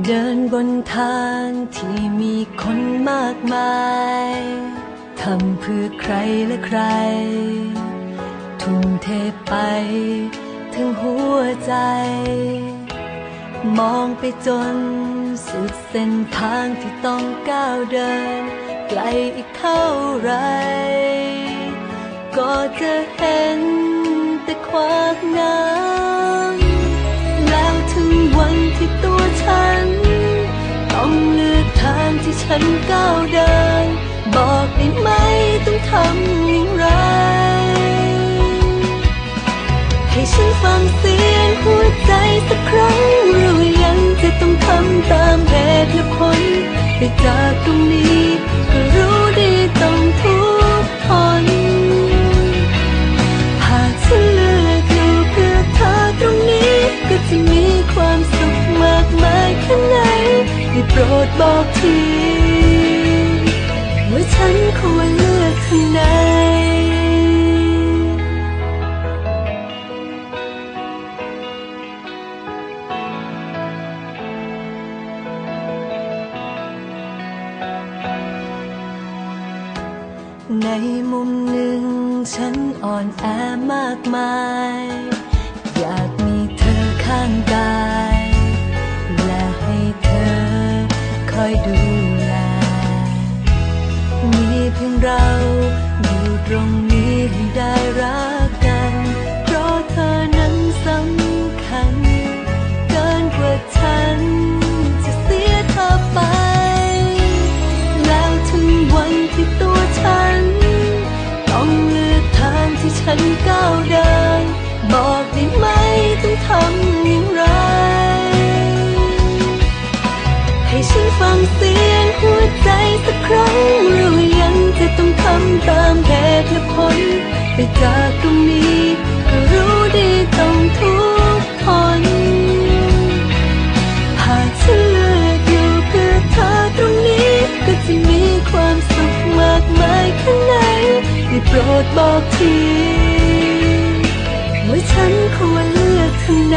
เดินบนทางที่มีคนมากมาย ทำเพื่อใครและใคร ทุ่มเทไปถึงหัวใจ มองไปจนสุดเส้นทางที่ต้องก้าวเดิน ไกลอีกเท่าไร ก็จะเห็นแต่ความน้ำ ฉันก้าวเดิน บอกได้ไหมต้องทำอย่างไร ให้ฉันฟังเสียงหัวใจสักครั้งหรือยังจะต้องทำตามเหตุและผลไปจากตรงนี้ก็รู้ดีต้องทุกข์ทนหากฉันเลือกอยู่เพื่อเธอตรงนี้ก็จะมีความสุขมากมายแค่ไหนได้โปรดบอกที วรเลือกทางไหนในมุมหนึ่งฉันอ่อนแอมากมาย อยากมีเธอข้างกาย และให้เธอคอยดู แลมีเพียงเรา อยู่ตรงนี้ให้ได้รักกัน เพราะเธอนั้นสำคัญ เกินกว่าฉัน จะเสียเธอไป แล้วถึงวันที่ตัวฉัน ต้องเลือกทางที่ฉันก้าวเดิน บอกได้ไหมต้องทำอย่างไร ให้ฉันฟังเสียงหัวใจสักครั้ง จะต้องทำตามเหตุและผลไปจากตรงนี้ก็รู้ดีต้องทุกข์ทนหากฉันเลือกอยู่เพื่อเธอตรงนี้ ก็จะมีความสุขมากมายแค่ไหนได้โปรดบอกทีว่าฉันควรเลือกทางไหน